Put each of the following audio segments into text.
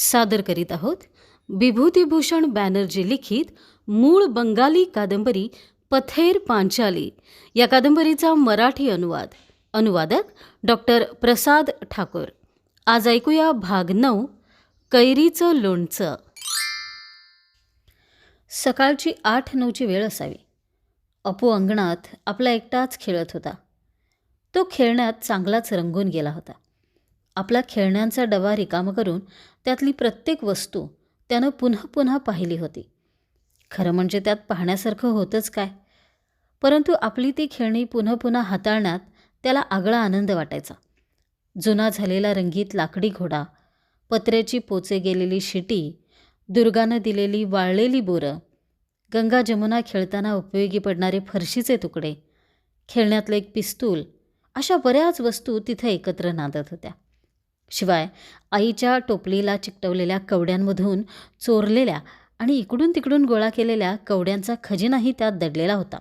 सादर करीत आहोत. विभूतिभूषण बॅनर्जी लिखित मूळ बंगाली कादंबरी पथेर पांचाली या कादंबरीचा मराठी अनुवाद. अनुवादक डॉक्टर प्रसाद ठाकूर. आज ऐकूया भाग नऊ कैरीचं लोणचं. सकाळची आठ नऊची वेळ असावी. अपू अंगणात आपला एकटाच खेळत होता. तो खेळण्यात चांगलाच रंगून गेला होता. आपला खेळण्यांचा डबा रिकामा करून त्यातली प्रत्येक वस्तू त्यानं पुन्हा पुन्हा पाहिली होती. खरं म्हणजे त्यात पाहण्यासारखं होतंच काय? परंतु आपली ती खेळणी पुन्हा पुन्हा हाताळण्यात त्याला आगळा आनंद वाटायचा. जुना झालेला रंगीत लाकडी घोडा पत्र्याची पोचे गेलेली शिटी दुर्गानं दिलेली वाळलेली बोरं गंगा जमुना खेळताना उपयोगी पडणारे फरशीचे तुकडे खेळण्यातलं एक पिस्तूल अशा बऱ्याच वस्तू तिथे एकत्र नांदत होत्या. शिवाय आईच्या टोपलीला चिकटवलेल्या कवड्यांमधून चोरलेल्या आणि इकडून तिकडून गोळा केलेल्या कवड्यांचा खजिनाही त्यात दडलेला होता.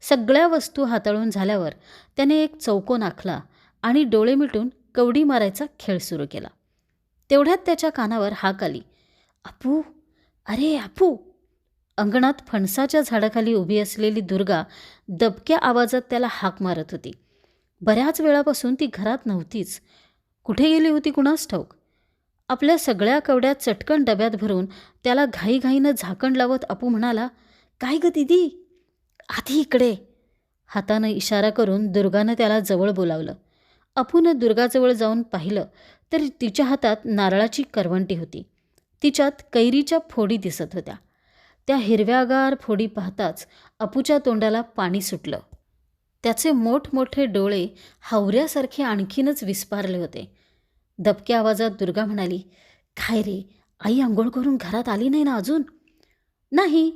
सगळ्या वस्तू हाताळून झाल्यावर त्याने एक चौकोन आखला आणि डोळे मिटून कवडी मारायचा खेळ सुरू केला. तेवढ्यात त्याच्या कानावर हाक आली. अपू अरे अपू अंगणात फणसाच्या झाडाखाली उभी असलेली दुर्गा दबक्या आवाजात त्याला हाक मारत होती. बऱ्याच वेळापासून ती घरात नव्हतीच. कुठे गेली होती कुणास ठाऊक? आपल्या सगळ्या कवड्या चटकन डब्यात भरून त्याला घाईघाईनं झाकण लावत अपू म्हणाला काय ग दिदी? आधी इकडे. हातानं इशारा करून दुर्गानं त्याला जवळ बोलावलं. अपूनं दुर्गाजवळ जाऊन पाहिलं तर तिच्या हातात नारळाची करवंटी होती. तिच्यात कैरीच्या फोडी दिसत होत्या. त्या हिरव्यागार फोडी पाहताच अपूच्या तोंडाला पाणी सुटलं. त्याचे मोठमोठे डोळे हावऱ्यासारखे आणखीनच विस्पारले होते. दबक्या आवाजात दुर्गा म्हणाली काय रे आई आंघोळ करून घरात आली नाही ना अजून? नाही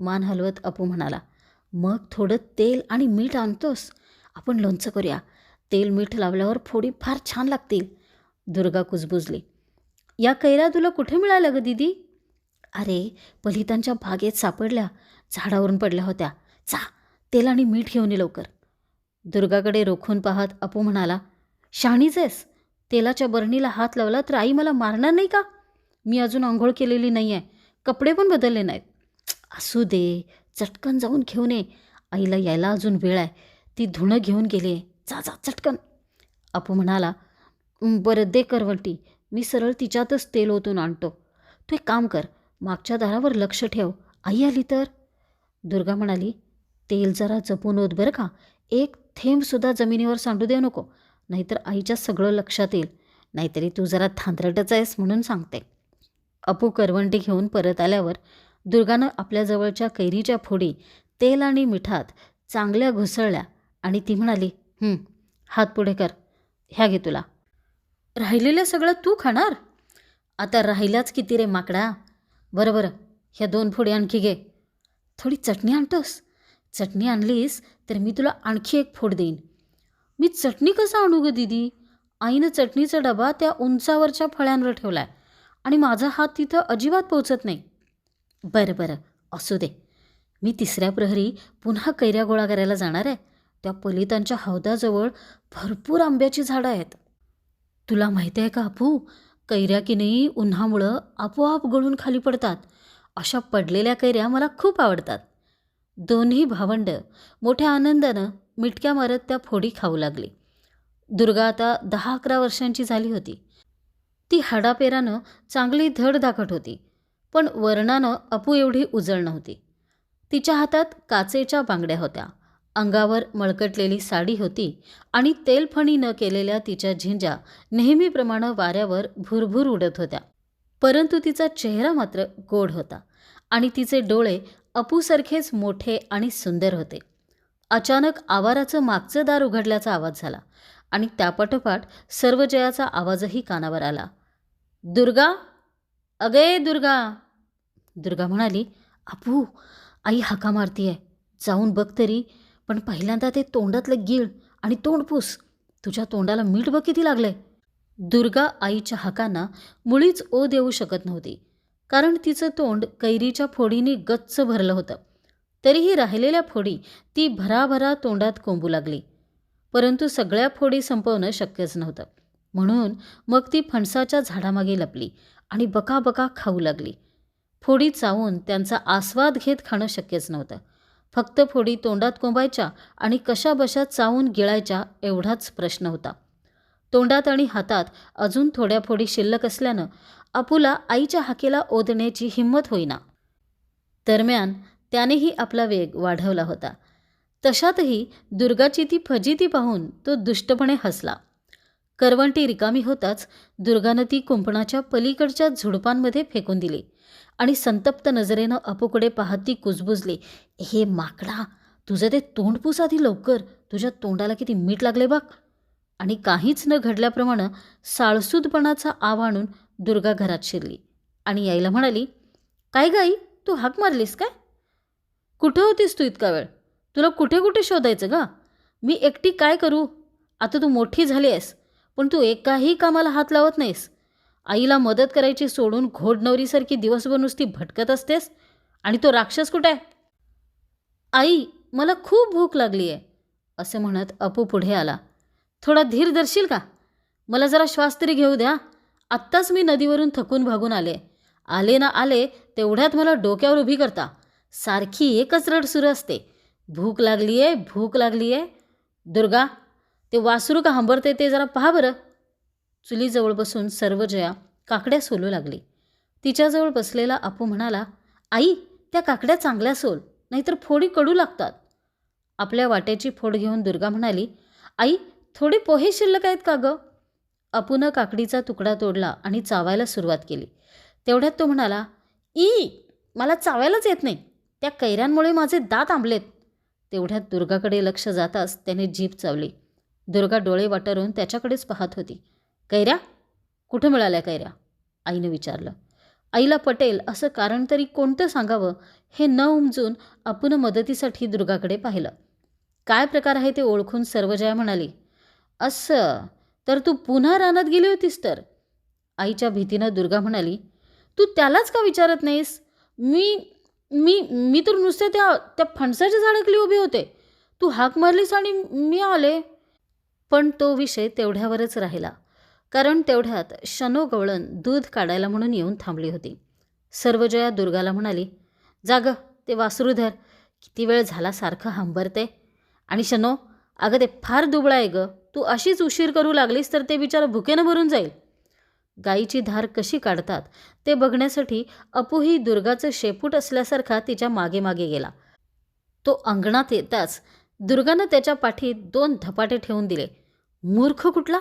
मान हलवत अपू म्हणाला. मग थोडं तेल आणि मीठ आणतोस. आपण लोणचं करूया. तेल मीठ लावल्यावर फोडी फार छान लागतील. दुर्गा कुजबुजली. या कैऱ्या तुला कुठे मिळाल्या ग दिदी? अरे पलितांच्या बागेत सापडल्या. झाडावरून पडल्या होत्या. चा तेल आणि मीठ घेऊन ये लवकर. दुर्गाकडे रोखून पाहत अपू म्हणाला शाणीच आहेस? तेलाच्या बरणीला हात लावला तर आई मला मारणार नाही का? मी अजून आंघोळ केलेली नाही आहे कपडे पण बदलले नाहीत. असू दे चटकन जाऊन घेऊन ये. आईला यायला अजून वेळ आहे. ती धुणं घेऊन गेली. जा जा चटकन. अपू म्हणाला बरं दे करवंटी. मी सरळ तिच्यातच तेल ओतून आणतो. तू एक काम कर मागच्या दारावर लक्ष ठेव. आई आली तर? दुर्गा म्हणाली तेल जरा जपून ओत बरं का. एक थेंबसुद्धा जमिनीवर सांडू देऊ नको. नाहीतर आईच्या सगळं लक्षात येईल. नाहीतरी तू जरा थांदरटच आहेस म्हणून सांगते. अपू करवंटी घेऊन परत आल्यावर दुर्गानं आपल्याजवळच्या कैरीच्या फोडी तेल आणि मिठात चांगल्या घुसळल्या आणि ती म्हणाली हात पुढे कर ह्या घे तुला. राहिलेलं सगळं तू खाणार? आता राहिल्याच किती रे माकडा? बरं बरं ह्या दोन फोडी आणखी घे. थोडी चटणी आणतोस? चटणी आणलीस तर मी तुला आणखी एक फोड देईन. मी चटणी कसं आणू ग दिदी? आईनं चटणीचा डबा त्या उंचावरच्या फळ्यांवर ठेवला आहे आणि माझा हात तिथं अजिबात पोचत नाही. बरं बरं असू दे. मी तिसऱ्या प्रहरी पुन्हा कैऱ्या गोळा करायला जाणार आहे. त्या पलितांच्या हौदाजवळ भरपूर आंब्याची झाडं आहेत. तुला माहिती आहे का अपू कैऱ्या की नाही उन्हामुळं आपोआप गळून खाली पडतात. अशा पडलेल्या कैऱ्या मला खूप आवडतात. दोन्ही भावंड मोठ्या आनंदानं मिटक्या मारत त्या फोडी खाऊ लागली. दुर्गा आता दहा अकरा वर्षांची झाली होती. ती हाडापेरानं चांगली धड दाखट होती पण वर्णानं अपू एवढी उजळ नव्हती. तिच्या हातात काचेच्या बांगड्या होत्या. अंगावर मळकटलेली साडी होती आणि तेलफणी न केलेल्या तिच्या झिंजा नेहमीप्रमाणे वाऱ्यावर भुरभुर उडत होत्या. परंतु तिचा चेहरा मात्र गोड होता आणि तिचे डोळे अपूसारखेच मोठे आणि सुंदर होते. अचानक आवाराचं मागचं दार उघडल्याचा आवाज झाला आणि त्यापाठोपाठ सर्वजयाचा आवाजही कानावर आला. दुर्गा? अगे दुर्गा! दुर्गा म्हणाली अपू आई हाका मारतीये. जाऊन बघ तरी पण पहिल्यांदा ते तोंडातलं गीळ आणि तोंडपूस तुझ्या तोंडाला मीठ बघ किती लागलंय. दुर्गा आईच्या हाकांना मुळीच ओ देऊ शकत नव्हती कारण तिचं तोंड कैरीच्या फोडीने गच्च भरलं होतं. तरीही राहिलेल्या फोडी ती भराभरा तोंडात कोंबू लागली. परंतु सगळ्या फोडी संपवणं शक्यच नव्हतं. म्हणून मग ती फणसाच्या झाडामागे लपली आणि बकाबका खाऊ लागली. फोडी चावून त्यांचा आस्वाद घेत खाणं शक्यच नव्हतं. फक्त फोडी तोंडात कोंबायच्या आणि कशाबशा चावून गिळायच्या एवढाच प्रश्न होता. तोंडात आणि हातात अजून थोड्या फोडी शिल्लक असल्यानं अपूला आईच्या हाकेला ओदण्याची हिंमत होईना. दरम्यान त्यानेही आपला वेग वाढवला होता. तशातही दुर्गाची ती फजिती पाहून तो दुष्टपणे हसला. करवंटी रिकामी होताच दुर्गानं ती कुंपणाच्या पलीकडच्या झुडपांमध्ये फेकून दिली आणि संतप्त नजरेनं अपूकडे पाहत ती कुजबुजली हे माकडा तुझं ते तोंड पुस आधी लवकर. तुझ्या तोंडाला किती मीठ लागले बघ आणि काहीच न घडल्याप्रमाणे साळसूदपणाचा आव आणून दुर्गा घरात शिरली आणि यायला म्हणाली काय गाई तू हाक मारलीस काय? कुठं होतीस तू इतका वेळ? तुला कुठे कुठे शोधायचं गा? मी एकटी काय करू? आता तू मोठी झाली आहेस पण तू एकाही कामाला हात लावत नाहीस. आईला मदत करायची सोडून घोडनवरीसारखी दिवसभर नुसती भटकत असतेस? आणि तो राक्षस कुठे? आहे आई मला खूप भूक लागली आहे असे म्हणत अपू पुढे आला. थोडा धीर धरशील का? मला जरा श्वास तरी घेऊ द्या. आत्ताच मी नदीवरून थकून भागून आले. आले ना आले तेवढ्यात मला डोक्यावर उभी करता. सारखी एकच रड सुरू असते. भूक लागली आहे भूक लागली आहे. दुर्गा ते वासरू का हंबरते ते जरा पहा बरं. चुलीजवळ बसून सर्व जया काकड्या सोलू लागली. तिच्याजवळ बसलेला अपू म्हणाला आई त्या काकड्या चांगल्या सोल नाहीतर फोडी कडू लागतात. आपल्या वाट्याची फोड घेऊन दुर्गा म्हणाली आई थोडे पोहे शिल्लक आहेत का गं? अपूनं काकडीचा तुकडा तोडला आणि चावायला सुरुवात केली. तेवढ्यात तो म्हणाला ई मला चावायलाच येत नाही. त्या कैऱ्यांमुळे माझे दात आंबलेत. तेवढ्यात दुर्गाकडे लक्ष जाताच त्याने जीभ चावली. दुर्गा डोळे वाटारून त्याच्याकडेच पाहत होती. कैऱ्या? कुठं मिळाल्या कैऱ्या? आईनं विचारलं. आईला पटेल असं कारण तरी कोणतं सांगावं हे न उमजून आपण मदतीसाठी दुर्गाकडे पाहिलं. काय प्रकार आहे ते ओळखून सर्वजया म्हणाली असं तर तू पुन्हा रानात गेली होतीस तर? आईच्या भीतीनं दुर्गा म्हणाली तू त्यालाच का विचारत नाहीस? मी मी मी तर नुसते त्या त्या फणसाच्या झाडाखाली उभे होते. तू हाक मारलीस आणि मी आले. पण तो विषय तेवढ्यावरच राहिला. कारण तेवढ्यात शनो गवळण दूध काढायला म्हणून येऊन थांबली होती. सर्वजया दुर्गाला म्हणाली जाग ते वासरूधर किती वेळ झाला सारखं हंबरते. आणि शनो अगं ते फार दुबळा आहे गं. तू अशीच उशीर करू लागलीस तर ते बिचारं भुकेनं भरून जाईल. गाईची धार कशी काढतात ते बघण्यासाठी अपूही दुर्गाचं शेपूट असल्यासारखा तिच्यामागे मागे गेला. तो अंगणात येताच दुर्गानं त्याच्या पाठीत दोन धपाटे ठेवून दिले. मूर्ख कुठला?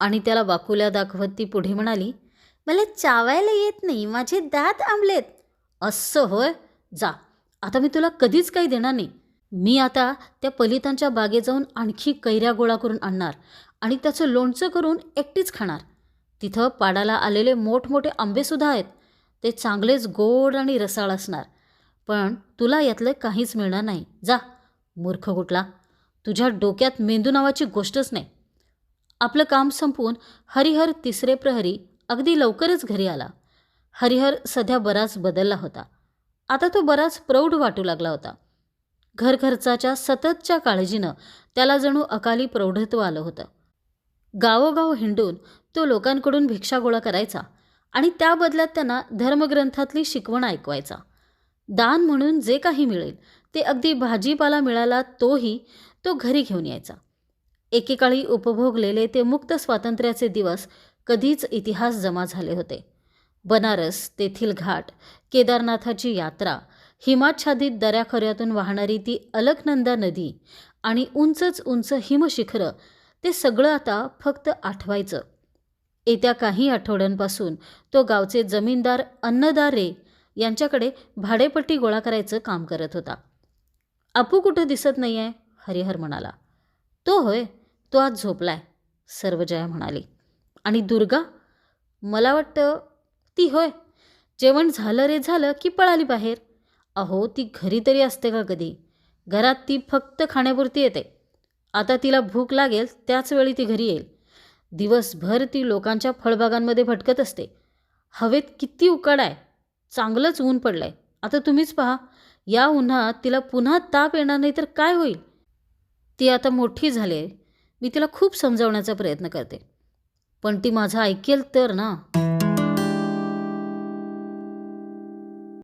आणि त्याला वाकुल्या दाखवत ती पुढे म्हणाली मला चावायला येत नाही माझे दात आंबलेत. असं होय? जा आता मी तुला कधीच काही देणार नाही. मी आता त्या पलितांच्या बागेत जाऊन आणखी कैऱ्या गोळा करून आणणार आणि त्याचं लोणचं करून एकटीच खाणार. तिथं पाडाला आलेले मोठमोठे आंबेसुद्धा आहेत. ते चांगलेच गोड आणि रसाळ असणार. पण तुला यातलं काहीच मिळणार नाही. जा मूर्ख कुठला. तुझ्या डोक्यात मेंदू नावाची गोष्टच नाही. आपलं काम संपवून हरिहर तिसरे प्रहरी अगदी लवकरच घरी आला. हरिहर सध्या बराच बदलला होता. आता तो बराच प्रौढ वाटू लागला होता. घरखर्चाच्या सततच्या काळजीनं त्याला जणू अकाली प्रौढत्व आलं होतं. गावोगाव हिंडून तो लोकांकडून भिक्षा गोळा करायचा आणि त्या बदल्यात त्यांना धर्मग्रंथातली शिकवण ऐकवायचा. दान म्हणून जे काही मिळेल ते अगदी भाजीपाला मिळाला तोही तो घरी घेऊन यायचा. एकेकाळी उपभोगलेले ते मुक्त स्वातंत्र्याचे दिवस कधीच इतिहास जमा झाले होते. बनारस तेथील घाट केदारनाथाची यात्रा हिमाच्छादित दऱ्याखोऱ्यातून वाहणारी ती अलकनंदा नदी आणि उंचच उंच हिमशिखरं ते सगळं आता फक्त आठवायचं. येत्या काही आठवड्यांपासून तो गावचे जमीनदार अन्नदारे यांच्याकडे भाडेपट्टी गोळा करायचं काम करत होता. अपू कुठं दिसत नाही आहे हरिहर म्हणाला. तो होय तो आज झोपलाय सर्वजया म्हणाली. आणि दुर्गा? मला वाटतं ती होय. जेवण झालं रे झालं की पळाली बाहेर. अहो ती घरी तरी असते का कधी? घरात ती फक्त खाण्यापुरती येते. आता तिला भूक लागेल त्याच वेळी ती घरी येईल. दिवसभर ती लोकांच्या फळबागांमध्ये भटकत असते. हवेत किती उकाड आहे? चांगलंच ऊन पडलंय. आता तुम्हीच पहा या उन्हात तिला पुन्हा ताप येणार नाही तर काय होईल? ती आता मोठी झाली आहे. मी तिला खूप समजावण्याचा प्रयत्न करते. पण ती माझं ऐकेल तर ना?